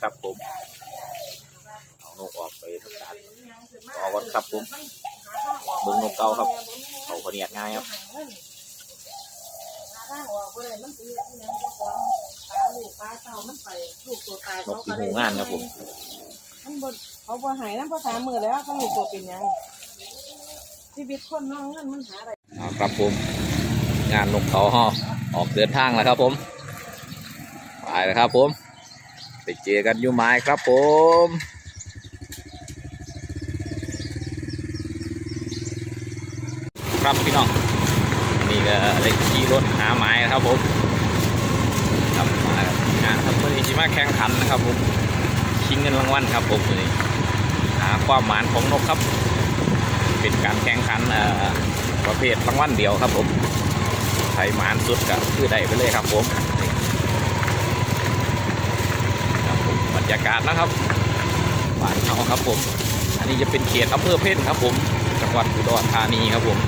ครับผมเอานกออกไปทำการต่อก่อนครับผมเบิ่งนกเก่าครับเขาคนเนียดง่ายครับทางออกบ่ได้มันสิเฮ็ดอิหยังเจ้าของปลาลูกปลาเต่ามันไปลูกตัวตายนเขากก็ที่ได้หูงานครับผมมันบ่เขาบ่ใหายน้ำภาษามือแล้วเขาลูกตัวเป็นหยังชีวิตคนน้องเงินมันหาได้เอาครับผม งานนกเขาห่อออกเดินทางแล้วครับผม ไปแล้วครับผม ไปเจอกันอยู่ไม้ครับผมครับพี่น้องนี่ก็ได้ขี่รถหาไม้ครับผมครับมางานครับวันนี้ชิมาแข่งขันนะครับผมชิงเงินรางวัลครับผมนนี้หาความหมานของนกครับ เป็นการแข่งขันประเภทรางวัลเดียวครับผมใครหมานสุดก็คือได้ไปเลยครับผมนี่ค รยากาศนะครับบ้านเขาครับผม อันนี้จะเป็นเขตอำเภอเพ่นครับ ผมจังหวัดอุดรธานีครับผม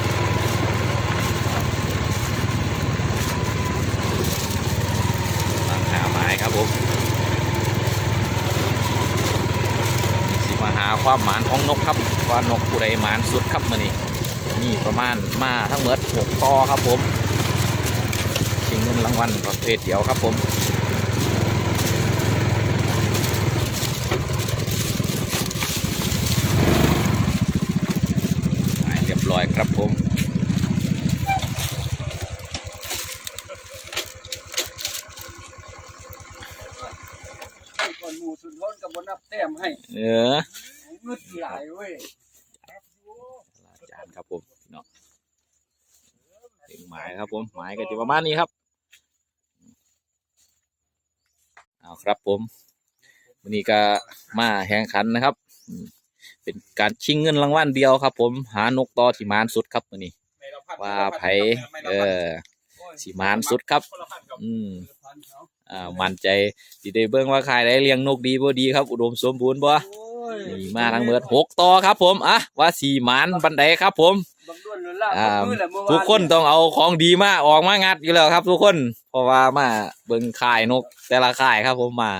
ร้านหาไม้ครับผมสิมาหาความหมานของนกครับว่านกผู้ใดหมานสุดครับมันนี่นี่ประมาณมาทั้งหมดหกตอครับผมชิงเงินรางวัลประเภทเดียวครับผม หายเรียบร้ อยครับผมก่อนหมู่สุดท้นกับบนับแต้มให้เอองึดหลายเว้ยอาจารย์ครับผมเนาะถึงหมายครับผมหมายก็จะประมาณนี้ครับเอาครับผมวันนี้ก็มาแข่งขันนะครับอืม เป็นการชิงเงินรางวัลเดียวครับ ผมหานกต่อที่มานสุดครับวันนี้ว่าไผเออสีมานสุดครับ อืมอ่ามั่นใจสิได้เบิ่งว่าใครได้เลี้ยงนกดีบ่ดีครับ อุดมสมบูรณ์บ่โอ้ยนี่มาทั้งเบิดหกต่อครับ ผมอะว่าสีหมานบันไดครับ ผมบังด้วนลุล่าอ่าบังมือแหละเมื่อวานทุกคนต้องเอาของดีมาออกมางัดอยู่แล้วครับ ทุกคน เพราะว่ามาเบิ่งค่ายนกแต่ละค่ายครับ ผมมา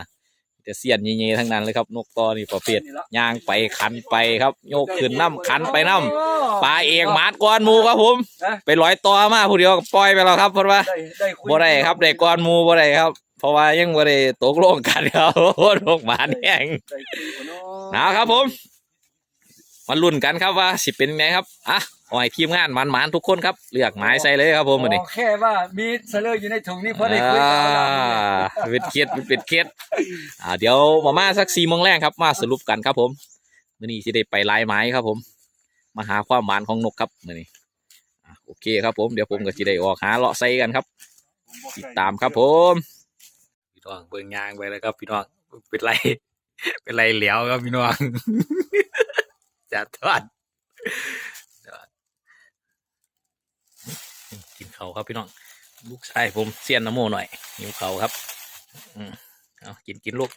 จะเสียนเงี้ยๆทั้งนั้นเลยครับ นกต่อนี่ประเภทนี่ละย่างไปขันไปครับ โยกขึ้นน้ำขันไปน้ำปลาเองหมาดก้อนหมูครับผม ไปร้อยต่อมาผู้เดียวก็ปล่อยไปแล้วครับเพราะว่าได้ได้คุยบ่ได้ครับได้ก้อนหมูบ่ได้ครับ เพราะว่ายังบ่ได้ตกลงกันครับโอ้โหนกหมาแห้งได้คุยกับน้องนะครับผม มาลุ้นกันครับว่าสิเป็นไงครับอะขอให้ทีมงานมันมันๆทุกคนครับเลือกหมายใส่เลยครับผมวันนี้ขอแค่ว่ามีเสลออยู่ในถุงนี้พอได้คุยอ่ากับเราเป็นเคล็ดเป็นเคล็ดอ่าเดี๋ยวมามาสักสี่โมงแรกครับมาสรุปกันครับผมมื้อนี้สิได้ไปลายไม้ครับผม มาหาความหมานของนกครับมื้อนี้อะโอเคครับผมเดี๋ยวผมก็สิได้ออกหาเลาะไซกันครับ ติดตามครับผม พี่น้องเบิ่งยางไปแล้วครับพี่น้องเป็นไรเป็นไรเหลียวครับพี่น้อง จัดทอดกินเขาครับพี่น้อง ลูกชายผมเสียนน้ำโมหน่อยหิวเขาครับอืมเอากินกินลูก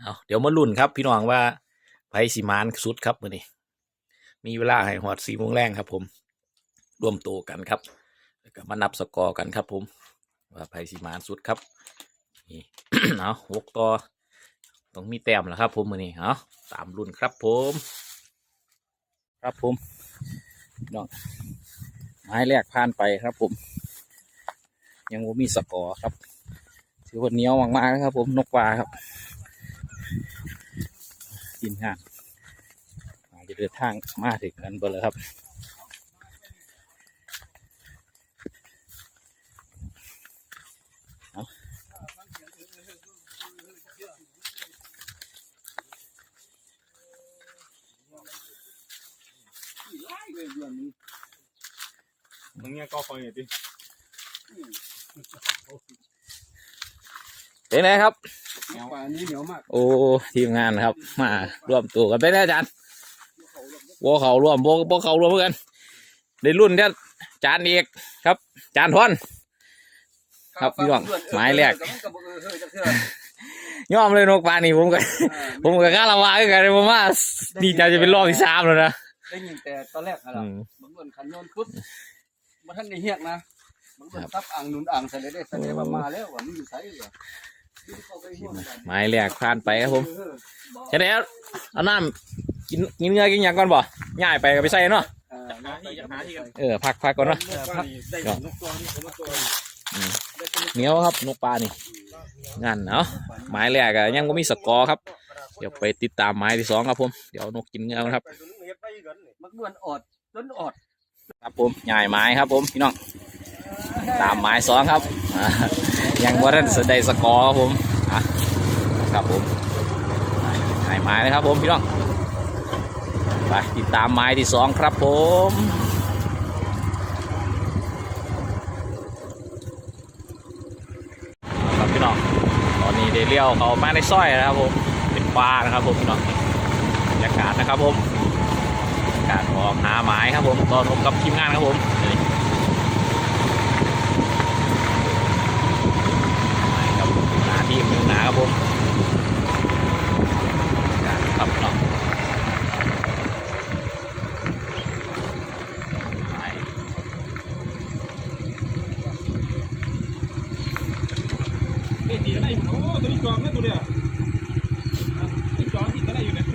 เอาเดี๋ยวมาลุ่นครับ พี่น้องว่าไผสีมานสุดครับมื้อนี้ มีเวลาให้หอดสี่โมงแรงครับ ผมร่วมโตวกันครับแล้วก็มานับสกอร์กันครับ ผม ว่าไผสีมานสุดครับนี่เอาหกต่อ ต้องมีแต้มแล้วครับ ผมมือนี้เอาตามรุ่นครับผม ครับผมน้องไม้แรกผ่านไปครับ ผม ยังมีสกอร์ครับถือว่าเนียวมากๆนะครับ ผมนกปลาครับทีมงานอาจจะเดินทางมาถึงกันเบอร์เลยครับ มึงเนี่ยก็คอยดิเป็นไงครับเหนียวกว่านี้เหนียวมากโอ้ทีมงานครับ มาร่วมตัวกันได้แน่อาจารย์บัวเขาร่วมบัวบัวเขาร่วมกันในรุ่นเนี่ยจานเอกครับ จานทอน ครับพี่น้องหมายแรก ย่อมเลยนกปลานี่ผมก็ผมก็กล้าละวาคือกันผมว่าดีใจจะเป็นรอบที่สามแล้วนะ ได้ยินแต่ตอนแรกอะอืล่ะมบางส่วนขันโยนปุ๊บมาท่านในเฮียกนะมันก็ซับอ่างนุนอ่างใส่ได้ใส่ได้ว่ามาแล้วว่ามันอยู่ไสว่ะเข้าไปห่วงกันไม้แรกผ่านไปครับผมใช่แล้วเอาน้ำกินกินเนื้อกินหยังก่อนบ่ง่ายไปก็ไปใส่เนาะ เออหาที่หาที่กัน เออพักพักก่อนเนาะ ได้นกตัวนี่ผมมาตัวเหนียวครับนกปลานี่งานเนาะไม้แรกอะยังไม่มีสกอร์ครับ เดี๋ยวไปติดตามไม้ที่สองครับผม เดี๋ยวนกกินเนื้อครับ มักนวลออดต้นออด ครับผมใหญ่ไม้ครับผมพี่น้อง ตามไม้สองครับอ่ายังว่าท่านได้สกอร์ครับผมอะครับผมใหญ่ไม้นะครับผมพี่น้อง ไปติดตามไม้ที่สองครับผมครับพี่น้อง ตอนนี้เดเลี้ยวเขามาในซอยนะครับผม ฟ้านะครับผมพี่น้องบรรยากาศนะครับผมการออกหาไม้ครับผมตอนผมกับทีมงานครับผมนี่ไม้ครับหนาที่มือหนาครับผมครับเนาะไม้ นี่ตีอะไรโอ้ตัวนี้จอมนะตัวเนี้ยนี่จอมที่อะไรอยู่เนี่ย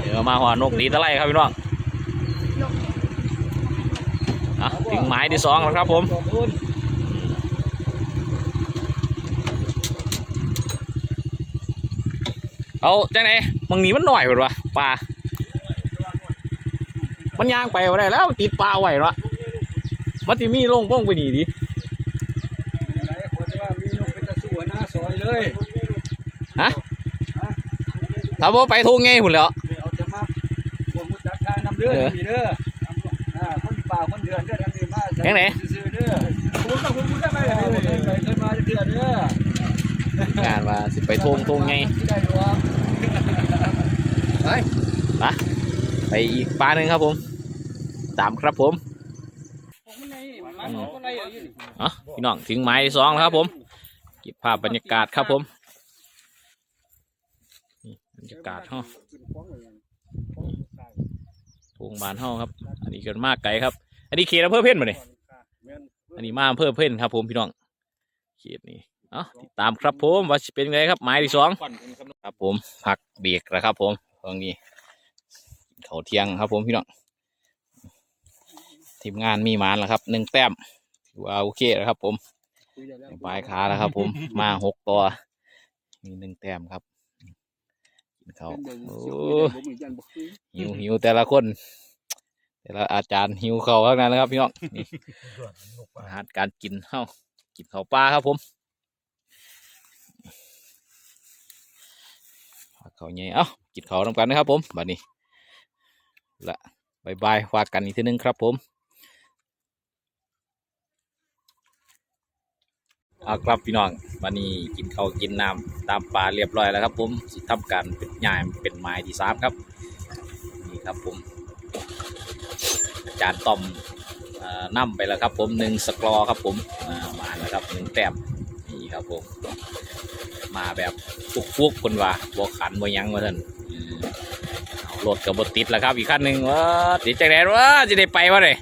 เดี๋ยว มาหัวนกตีตะไลครับพี่น้องอะถึงไม้ที่สองแล้วครับผมเอาจังไหนบางนี้มันหน่อยหมดวะปลา มันย่างไปบ่ได้แล้วติดปลาไว้ละมันจะมีลงป้องไปนี่ดิอะไรคนว่ามีนกเป็นตะสู้หน้าซอยเลยถ้าบ่ไปทุ่งไงหุ่นแหล้ว เด้อนี่เด้ออ่าคนป่าคนเดือนเด้อทางนี้มาซื่อๆเด้อผมต้องผมพูดได้ไหมไปเคยเคยมาเดือนเด้องานว่าสิไปทุ่งทุ่งไงที่ได้หรอไปไปอีกปลาหนึ่งครับผม ตามครับผมมันไหนมันคนไหนอยู่นี่เอะพี่น้องถึงไม้ที่สองแล้วครับผมเก็บภาพบรรยากาศครับผมนี่บรรยากาศเฮาทุ่งบานเฮาครับ อันนี้เกินมากไกลครับ อันนี้เขตอำเภอเพ่นมาเนี่ยอันนี้มาอำเภอเพ่นครับผมพี่น้องเขตนี้เอ้าติดตามครับผมว่าสิเป็นไงครับไม้ที่สองปั่นเป็นคำครับผมพักเบรกแล้วครับ ผมตรงนี้กินข้าวเที่ยงครับ ผมพี่น้องทีมงานมีหมานแล้วครับหนึ่งแต้มถือว่าโอเคแล้วครับ ผมบายขาแล้วครับ ผมมาหกตัวมีหนึ่งแต้มครับ กินข้าวโอ้หิวหิวแต่ละคน แต่ละอาจารย์หิวเขาวทั้งนั้นนะครับ พี่น้องนี่อาหารการกินเฮ้ากินข้าวปลาครับผมเขาใหญ่เอ้ากินเขาวน้ำกันนะครับผมบัดนี้ละบายบายว่ากันอีกทีนึงครับผม เอาครับพี่น้องวันนี้กินข้าวกินน้ำตามปลาเรียบร้อยแล้วครับ ผมสิทำการเป็นใหญ่เป็นไม้ที่สามครับนี่ครับผมอาจารย์ต้อมนั่ไปแล้วครับ ผมหนึ่งสกรอครับผมมาแล้วครับหนึ่งแต้มนี่ครับผมมาแบบฟุกฟุกๆคนว่าบกขันบ่หยังว่าท่านรถกับบติดแล้วครับอีกขั้นหนึ่งว่าติดจากไหนวะจะได้ไปวะเลย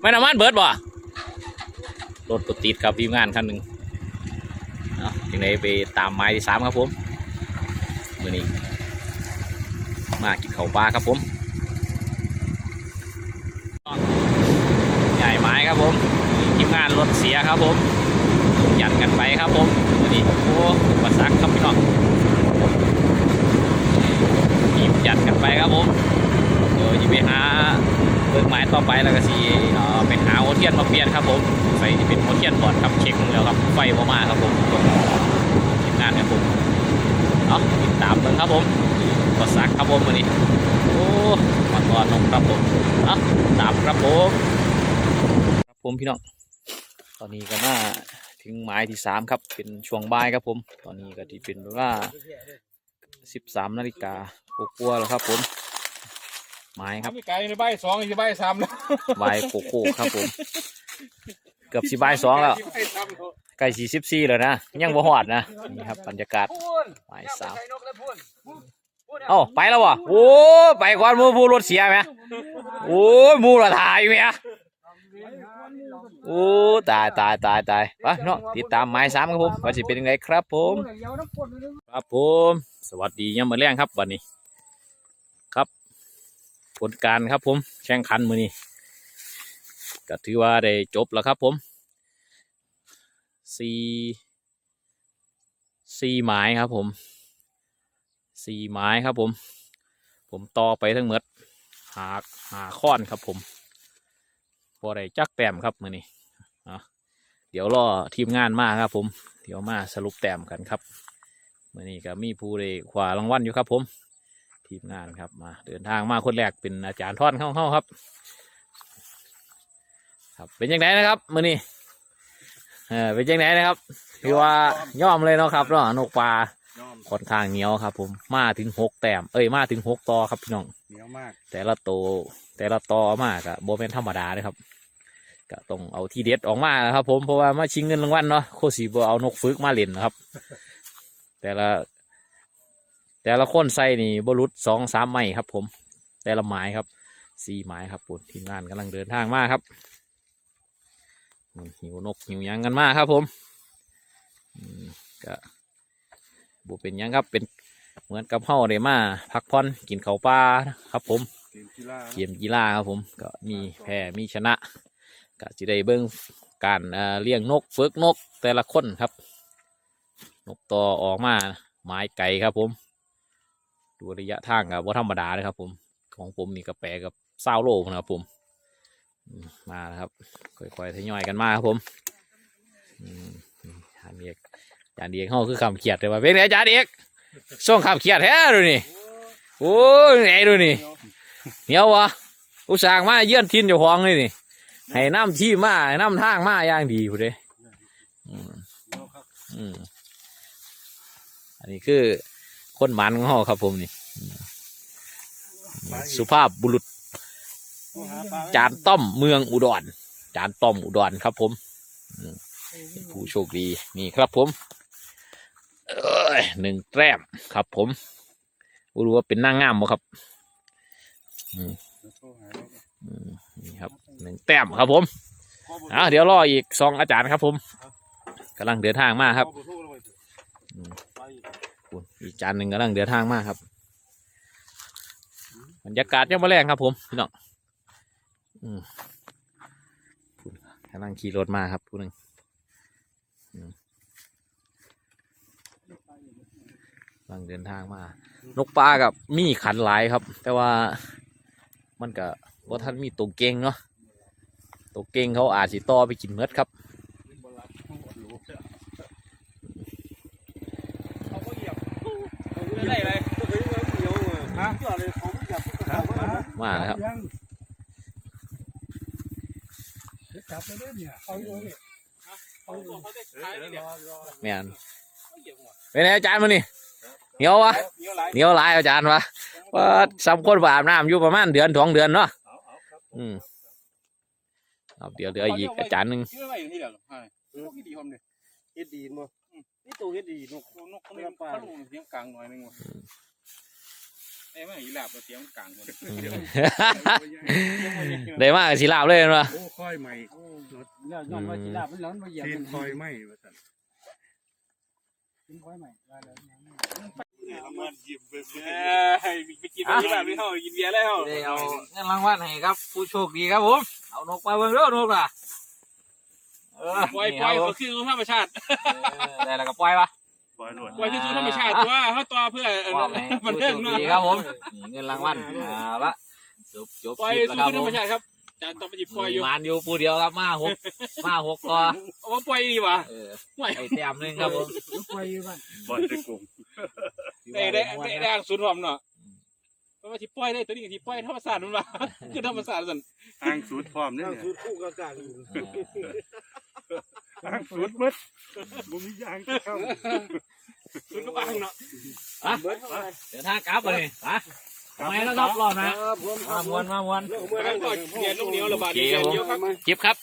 ไม่น้ำมันเบิดบ่รถบติดครับทีมงานขั้นหนึ่งเอายังไงไปตามไม้ที่สามครับผมมือนี้มากินข้าปลาครับผมใหญ่ไม้ครับผมทีมงานรถเสียครับผมยันกันไปครับผมวันนี้โอ้อุปสรรครับพี่น้องทีมยันกันไปครับผมเดี๋ยวจะไปหา เบิกไม้ต่อไปแล้วก็สีเอ่อไปหาโอเทียนมาเปลี่ยนครับผมไฟที่เป็นโอเทียนบอดครับเช็คแล้วครับไฟพอมาครับผมทีมงานครับผมเอาติดตามเบิ่งครับผมอุปสรรครับผมวันนี้โอ้มาตอนนกครับผมเอาตามครับผมครับผมพี่น้องตอนนี้ก็มาถึงไม้ที่สามครับเป็นช่วงบ่ายครับผม ตอนนี้ก็ที่เป็นเวลาสิบสามนาฬิกากลัวๆแล้วครับผม ไม้ครับทำไม่ไกลในใบสองในใบสามแล้วใบายโกโก้ครับผม เกือบสิบายสองแล้วใบสามแล้วใกล้สี่สิบสี่แล้วนะยังบ่หอดนะนี่ครับบรรยากาศพูนไม้ย่างสามใส่นกแล้วพูนเอ้าไปแล้ววะโอ้ไปก่อนหมูผู้รถเสียไหมโอ้ยหมูละถ่ายไหมโอ้ตายตายตายตายไปเนาะติดตามหมายสามครับผมว่าจะเป็นยังไงครับผม ครับผม สวัสดียามมื้อแรงครับวันนี้ครับ ผลการครับผมแข่งขันมือนี้ก็ถือว่าได้จบแล้วครับผมสี่สี่ไม้ครับผมสี่ไม้ครับผม ผมต่อไปทั้งหมดหาหาค้อนครับผมพอได้จักแต้มครับมือนี้อ่เดี๋ยวรอทีมงานมาครับผม เดี๋ยวมาสรุปแต้มกันครับมือนี้ก็มีผู้ได้ขวารางวัลอยู่ครับผม ทีมงานครับมา เดินทางมาคนแรกเป็นอาจารย์ท่อนเข้าเข้าครับ ครับเป็นยังไงนะครับมื่อนี้เออเป็นยังไงนะครับคือว่าย่อมเลยเนาะครับเนาะนกปลายอมค่อนข้างเหนียวครับ ผมมาถึงหกแต้มเอ้ยมาถึงหกตอครับพี่น้องเหนียวมาก แต่ละโตวแต่ละตอมากอะโบเป็นธรรมดาเลยครับก็ต้องเอาที่เด็ดออกมานะครับ ผมเพราะว่ามาชิงเงินรางวัลเนาะโคสีบเอานกฝึกมาเล่นนะครับ แต่ละ แต่ละคนใส่นี่บรุษสองสามไม้ครับ ผม แต่ละไม้ครับสี่ไม้ครับปุ่นทีมงานกำลังเดินทางมาครับอืมหิวนกหิวหยังกันมากครับ ผมอืมก็บุเป็นหยังครับเป็นเหมือนกับเฮาได้มาพักผ่อนกินข้าวปลาครับ ผมเกมกีฬาเกมกีฬาครับผมก็มีแพ้มีชนะก็จะได้เบิ่งการเอ่อเลี้ยงนกฝึกนกแต่ละคนครับ นกต่อออกมาไม้ไก่ครับผม ดูระยะทางกับว่าธรรมดาเลยครับ ผม ของผมนี่ก็แปกับเศร้าโลนะครับ ผม มาแล้วครับค่อยๆทยอยกันมาครับผมอืมจานเอกจานเอกเขาคือคำเขียดเลยว่าเป็นไงจานเอกส่งคำเขียดแท้ดูนี่โอ้ยไงดูนี่เหนียววะอุตส่าห์มาเยี่ยนทินเจ้าของเลยนี่ให้น้ำที่มาให้น้ำทางมาอย่างดีผู้เดอืมอันนี้คือ คนหมันของเขาครับผมนี่อืมสุภาพบุรุษ จานต้อมเมืองอุดร จานต้อมอุดรครับผมอืมเป็นผู้โชคดีนี่ครับผมเอ้ยหนึ่งแต้มครับผมบ่รู้ว่าเป็นนางงามบ่ครับอืมนี่ครับหนึ่งแต้มครับผมอ่าเดี๋ยวรออีกสองอาจารย์ครับผมกำลังเดินทางมาครับคุณอีก จานหนึ่งกำลังเดินทางมากครับบรรยากาศยังไม่แรงครับ ผมพี่น้องกำลังขี่รถมาครับผู้หนึ่งกำลังเดินทางมา นกปลากับมีขันหลายครับ แต่ว่ามันก็ว่าท่านมีตัวเก่งเนาะตัวเก่งเขาอาจสิต่อไปกินเมดครับ ได้เลย ฮะอะไรของจับ มาแล้วครับจับไปเรื่อยเนี่ยเอาอยู่เนี่ยเขาเขาได้ขายนี่แม่นเป็นไงอาจารย์มันนี่เหนียววะเหนียวหลายอาจารย์วะว่าสามคนบอาบน้ำอยู่ประมาณเดือนสองเดือนเนาะอืมเดี๋ยวเดี๋ยวอีกอาจารย์หนึ่งเอะไปที่เดียวใช่พวกที่ดีผมเนี่ยเฮ็ดดีมั้งนี่ตัวเฮ็ดดีนกนกเขาเนี่ยเขาลงเสียงกลางหน่อยนึงว่ะไอ้แม่อีหลาบเสียงกลางคนอืมได้มากสิลาบเลยเนาะโอ้ค่อยใหม่แล้วย้อนว่าสิลาบมันร้อนมาเหยียบทีมันนคอยไหมว่าซั่นกินค่อยใหม่ว่าแล้วมันยิ้มไปเฮ้ยไปกินไปแบบนี้เขากินเบียร์แล้วได้เอาเงินรางวัลให้ครับ ผู้โชคดีครับผมเอานกไปเบิ่งเด้อนกล่ะ เออปล่อยปล่อยก็คือธรรมชาติได้แล้วก็ปล่อยปะ ปล่อยหนวดปล่อยคือธรรมชาติตัวเขาตัวเพื่อว่าให้มันผู้เรื่โชองคเนาะดีครับผมนี่เงินรางวัลเอาละจบจบปล่อยคลิปคืแล้วอครับผมธรรมชาติครับจานต้องไปหยิบปล่อยอยู่มานอยู่ผู้เดียวครับมาหกมาหกตัวเอาว่าปล่อยดีว่ะเออปล่อยไอแต้มหนึงครับผมค่อยอยู่บ้านปล่อยได้กลุ่มได้ได้ได้ได้สุดหอมเนาะเพราะว่าที่ปล่อยได้ตัวนี้ที่ปล่อยธรรมชาติมันว่าคือธรรมชาติสั่นอ้างสูตรพร้อมเนี่ยสูตรคู่กับกลางอ้างสูตรหมดบ่มียางเข้าสุดก็บ้างเนาะอะเดี๋ยวทางกลับเลยอะทำไมแล้วครับรอบนะมามวนมามวนเมื่อนั้นก็เนียนลูกเหนียวระบาดเนียนเยอะครับจิบครับ